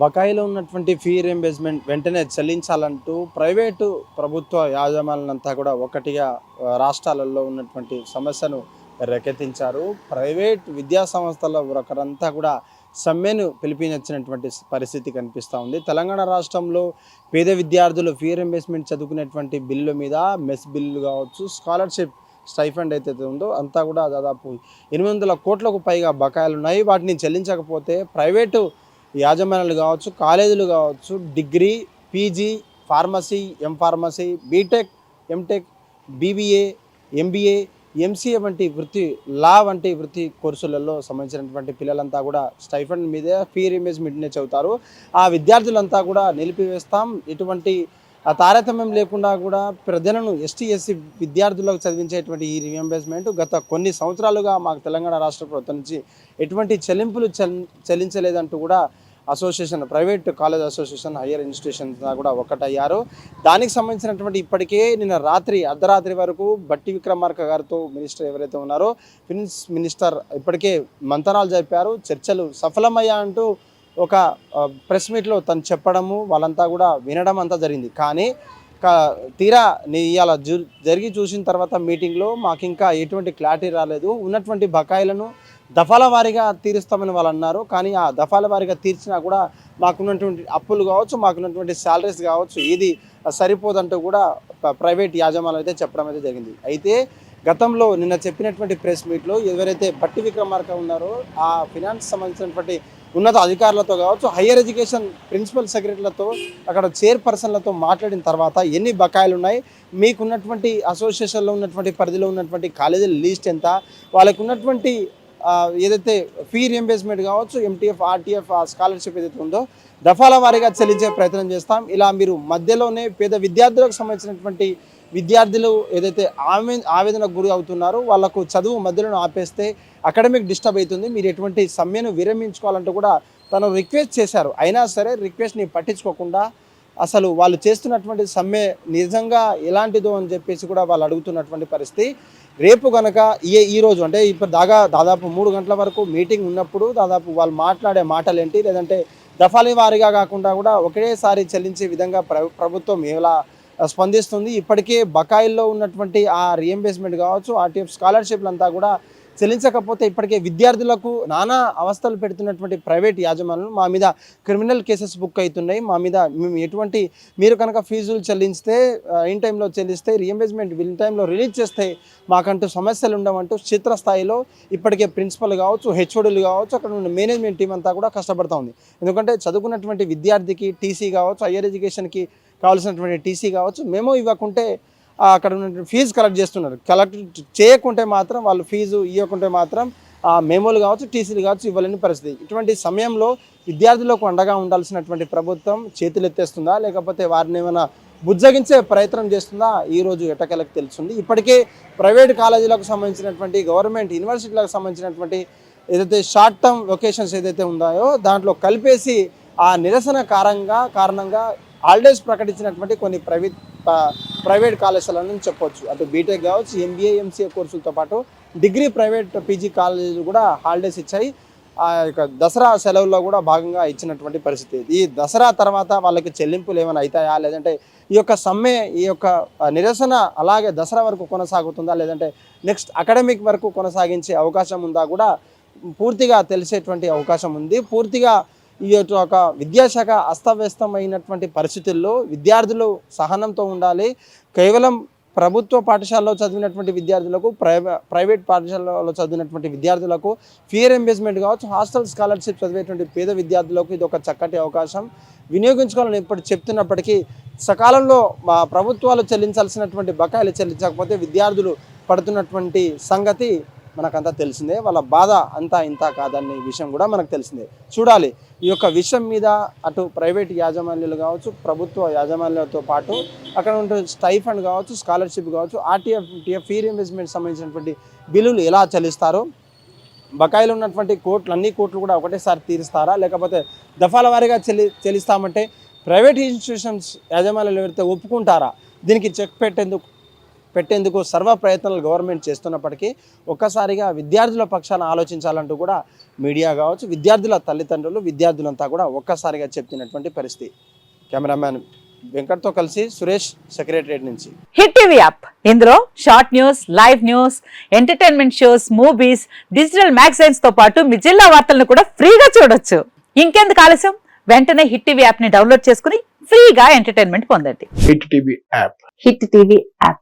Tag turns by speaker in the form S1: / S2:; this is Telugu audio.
S1: బకాయిలో ఉన్నటువంటి ఫీ రియంబర్స్మెంట్ వెంటనే చెల్లించాలంటూ ప్రైవేటు ప్రభుత్వ యాజమాన్యంతా కూడా ఒకటిగా రాష్ట్రాలలో ఉన్నటువంటి సమస్యను రేకెత్తించారు. ప్రైవేట్ విద్యా సంస్థల ఒకరంతా కూడా సమ్మెను పిలిపించినటువంటి పరిస్థితి కనిపిస్తూ ఉంది. తెలంగాణ రాష్ట్రంలో పేద విద్యార్థులు ఫీ రియంబర్స్మెంట్ చదువుకునేటువంటి బిల్లు మీద మెస్ బిల్లు కావచ్చు స్కాలర్షిప్ స్టైఫండ్ అయితే ఉందో అంతా కూడా దాదాపు ఎనిమిది వందల కోట్లకు పైగా బకాయిలు ఉన్నాయి. వాటిని చెల్లించకపోతే ప్రైవేటు యాజమాన్యాలు కావచ్చు కాలేజీలు కావచ్చు degree PG pharmacy M pharmacy BTech MTech BBA MBA MCA వంటి వృత్తి లా వంటి వృత్తి కోర్సులలో సంబంధించినటువంటి పిల్లలంతా కూడా స్టైఫండ్ మీదే ఫీ రిమేజ్మెంట్నే చదువుతారు. ఆ విద్యార్థులంతా కూడా నిలిపివేస్తాం. ఇటువంటి ఆ తారతమ్యం లేకుండా కూడా ప్రజలను ఎస్టీ ఎస్సీ విద్యార్థులకు చదివించేటువంటి ఈ రియంబర్స్మెంట్ గత కొన్ని సంవత్సరాలుగా మాకు తెలంగాణ రాష్ట్ర ప్రభుత్వం నుంచి ఎటువంటి చెల్లింపులు చెల్ చెల్లించలేదంటూ కూడా association private college association higher institution కూడా ఒకటయ్యారు. దానికి సంబంధించినటువంటి ఇప్పటికే నిన్న రాత్రి అర్ధరాత్రి వరకు బట్టి విక్రమార్క గారితో మినిస్టర్ ఎవరైతే ఉన్నారో ఫిన్స్ మినిస్టర్ ఇప్పటికే మంతనాలు జరిపారు. చర్చలు సఫలమయ్యా అంటూ ఒక ప్రెస్ మీట్లో తను చెప్పడము వాళ్ళంతా కూడా వినడం అంతా జరిగింది. కానీ తీరా నీ ఇవాళ జరిగి చూసిన తర్వాత మీటింగ్లో మాకు ఇంకా ఎటువంటి క్లారిటీ రాలేదు. ఉన్నటువంటి బకాయిలను దఫాల వారీగా తీరుస్తామని వాళ్ళు అన్నారు. కానీ ఆ దఫాల వారీగా తీర్చినా కూడా మాకున్నటువంటి అప్పులు కావచ్చు మాకున్నటువంటి శాలరీస్ కావచ్చు ఇది సరిపోదంటూ కూడా ప్రైవేట్ యాజమాన్యం అయితే చెప్పడం అయితే జరిగింది. అయితే గతంలో నిన్న చెప్పినటువంటి ప్రెస్ మీట్లో ఎవరైతే బట్టి విక్రమార్క ఉన్నారో ఆ ఫినాన్స్ సంబంధించినటువంటి ఉన్నత అధికారులతో కావచ్చు హయ్యర్ ఎడ్యుకేషన్ ప్రిన్సిపల్ సెక్రటరీలతో అక్కడ చైర్పర్సన్లతో మాట్లాడిన తర్వాత ఎన్ని బకాయిలు ఉన్నాయి మీకున్నటువంటి అసోసియేషన్లో ఉన్నటువంటి పరిధిలో ఉన్నటువంటి కాలేజీల లిస్ట్ ఎంత వాళ్ళకు ఉన్నటువంటి ఏదైతే ఫీ రియంబర్స్మెంట్ కావచ్చు ఎంటీఎఫ్ ఆర్టీఎఫ్ స్కాలర్షిప్ ఏదైతే ఉందో దఫాల వారీగా చెల్లించే ప్రయత్నం చేస్తాం. ఇలా మీరు మధ్యలోనే పేద విద్యార్థులకు సంబంధించినటువంటి విద్యార్థులు ఏదైతే ఆమె ఆవేదనకు గురి అవుతున్నారో వాళ్ళకు చదువు మధ్యలో ఆపేస్తే అకాడమిక్ డిస్టర్బ్ అవుతుంది. మీరు ఎటువంటి సమ్మెను విరమించుకోవాలంటూ కూడా తను రిక్వెస్ట్ చేశారు. అయినా సరే రిక్వెస్ట్ని పట్టించుకోకుండా అసలు వాళ్ళు చేస్తున్నటువంటి సమ్మె నిజంగా ఎలాంటిదో అని చెప్పేసి కూడా వాళ్ళు అడుగుతున్నటువంటి పరిస్థితి. రేపు కనుక ఈ ఈ రోజు అంటే ఇప్పుడు దాకా దాదాపు మూడు గంటల వరకు మీటింగ్ ఉన్నప్పుడు దాదాపు వాళ్ళు మాట్లాడే మాటలు ఏంటి లేదంటే దఫాల వారీగా కాకుండా కూడా ఒకేసారి చెల్లించే విధంగా ప్రభుత్వం ఎలా స్పందిస్తుంది? ఇప్పటికే బకాయిల్లో ఉన్నటువంటి ఆ రియంబర్స్మెంట్ కావచ్చు ఆర్టీఎఫ్ స్కాలర్షిప్లంతా కూడా చెల్లించకపోతే ఇప్పటికే విద్యార్థులకు నానా అవస్థలు పెడుతున్నటువంటి ప్రైవేట్ యాజమాన్యులు మా మీద క్రిమినల్ కేసెస్ బుక్ అవుతున్నాయి. మా మీద మేము ఎటువంటి మీరు కనుక ఫీజులు చెల్లిస్తే ఇన్ టైంలో చెల్లిస్తే రియంబర్స్మెంట్ ఇన్ టైంలో రిలీజ్ చేస్తే మాకంటూ సమస్యలు ఉండవంటూ క్షేత్రస్థాయిలో ఇప్పటికే ప్రిన్సిపల్ కావచ్చు హెచ్ఓడీలు కావచ్చు అక్కడ ఉన్న మేనేజ్మెంట్ టీం అంతా కూడా కష్టపడతా ఉంది. ఎందుకంటే చదువుకున్నటువంటి విద్యార్థికి టీసీ కావచ్చు హయ్యర్ ఎడ్యుకేషన్కి కావాల్సినటువంటి టీసీ కావచ్చు మేము ఇవ్వకుంటే అక్కడ ఉన్నటువంటి ఫీజు కలెక్ట్ చేస్తున్నారు. కలెక్ట్ చేయకుంటే మాత్రం వాళ్ళు ఫీజు ఇవ్వకుంటే మాత్రం ఆ మెమోలు కావచ్చు టీసీలు కావచ్చు ఇవ్వలేని పరిస్థితి. ఇటువంటి సమయంలో విద్యార్థులకు అండగా ఉండాల్సినటువంటి ప్రభుత్వం చేతులు ఎత్తేస్తుందా? లేకపోతే వారిని ఏమైనా బుజ్జగించే ప్రయత్నం చేస్తుందా? ఈరోజు రోజు ఎటకెలకు తెలుస్తుంది. ఇప్పటికే ప్రైవేట్ కాలేజీలకు సంబంధించినటువంటి గవర్నమెంట్ యూనివర్సిటీలకు సంబంధించినటువంటి ఏదైతే షార్ట్ టర్మ్ లొకేషన్స్ ఏదైతే ఉన్నాయో దాంట్లో కలిపేసి ఆ నిరసన కారణంగా కారణంగా హాలిడేస్ ప్రకటించినటువంటి కొన్ని ప్రైవేట్ ప్రైవేట్ కళాశాలని చెప్పొచ్చు. అటు బీటెక్ కావచ్చు ఎంబీఏ ఎంసీఏ కోర్సులతో పాటు డిగ్రీ ప్రైవేట్ పీజీ కాలేజీలు కూడా హాలిడేస్ ఇచ్చాయి. ఆ యొక్క దసరా సెలవుల్లో కూడా భాగంగా ఇచ్చినటువంటి పరిస్థితి ఈ దసరా తర్వాత వాళ్ళకి చెల్లింపులు ఏమైనా అవుతాయా లేదంటే ఈ యొక్క సమ్మె ఈ యొక్క నిరసన అలాగే దసరా వరకు కొనసాగుతుందా? లేదంటే నెక్స్ట్ అకాడమిక్ వరకు కొనసాగించే అవకాశం ఉందా కూడా పూర్తిగా తెలిసేటువంటి అవకాశం ఉంది. పూర్తిగా ఈ యొక్క విద్యాశాఖ అస్తవ్యస్తమైనటువంటి పరిస్థితుల్లో విద్యార్థులు సహనంతో ఉండాలి. కేవలం ప్రభుత్వ పాఠశాలలో చదివినటువంటి విద్యార్థులకు ప్రైవే ప్రైవేట్ పాఠశాలలో చదివినటువంటి విద్యార్థులకు ఫియర్ ఎంబేస్మెంట్ కావచ్చు హాస్టల్ స్కాలర్షిప్ చదివేటువంటి పేద విద్యార్థులకు ఇది ఒక చక్కటి అవకాశం. వినియోగించుకోవాలని ఇప్పుడు చెప్తున్నప్పటికీ సకాలంలో మా ప్రభుత్వాలు చెల్లించాల్సినటువంటి బకాయిలు చెల్లించకపోతే విద్యార్థులు పడుతున్నటువంటి సంగతి మనకంతా తెలిసిందే. వాళ్ళ బాధ అంతా ఇంత కాదనే విషయం కూడా మనకు తెలిసిందే. చూడాలి ఈ యొక్క విషయం మీద అటు ప్రైవేట్ యాజమాన్యాలు కావచ్చు ప్రభుత్వ యాజమాన్యాలతో పాటు అక్కడ ఉండే స్టైఫండ్ కావచ్చు స్కాలర్షిప్ కావచ్చు ఆర్టీఎఫ్ టీఎఫ్ ఫీ రీఇంబర్స్మెంట్ సంబంధించినటువంటి బిల్లులు ఎలా చెల్లిస్తారో బకాయిలు ఉన్నటువంటి కోట్లు అన్ని కోట్లు కూడా ఒకటేసారి తీరుస్తారా లేకపోతే దఫాల వారీగా చెల్లి చెల్లిస్తామంటే ప్రైవేట్ ఇన్స్టిట్యూషన్స్ యాజమాన్యాలు ఎవరైతే ఒప్పుకుంటారా దీనికి చెక్ పెట్టేందుకు పెట్టేందుకు సర్వ ప్రయత్నాలు గవర్నమెంట్ చేస్తున్నప్పటికీ ఒక్కసారిగా విద్యార్థుల పక్షాన ఆలోచించాలంటూ కూడా మీడియా కావచ్చు విద్యార్థుల తల్లిదండ్రులు విద్యార్థులంతా కూడా ఒక్కసారిగా చెప్తున్నటువంటి పరిస్థితి. కెమెరామ్యాన్ వెంకట్తో కలిసి సురేష్ సెక్రటరియట్ నుంచి.
S2: Hit TV app. ఇందులో short news live news entertainment shows movies digital మ్యాగజైన్స్తో పాటు మీ జిల్లా వార్తలను కూడా ఫ్రీగా చూడొచ్చు. ఇంకెందుకు ఆలస్యం? వెంటనే హిట్ టీవీ యాప్ని డౌన్లోడ్ చేసుకుని ఫ్రీగా ఎంటర్టైన్మెంట్ పొందండి.
S3: Hit TV app.
S2: Hit TV app.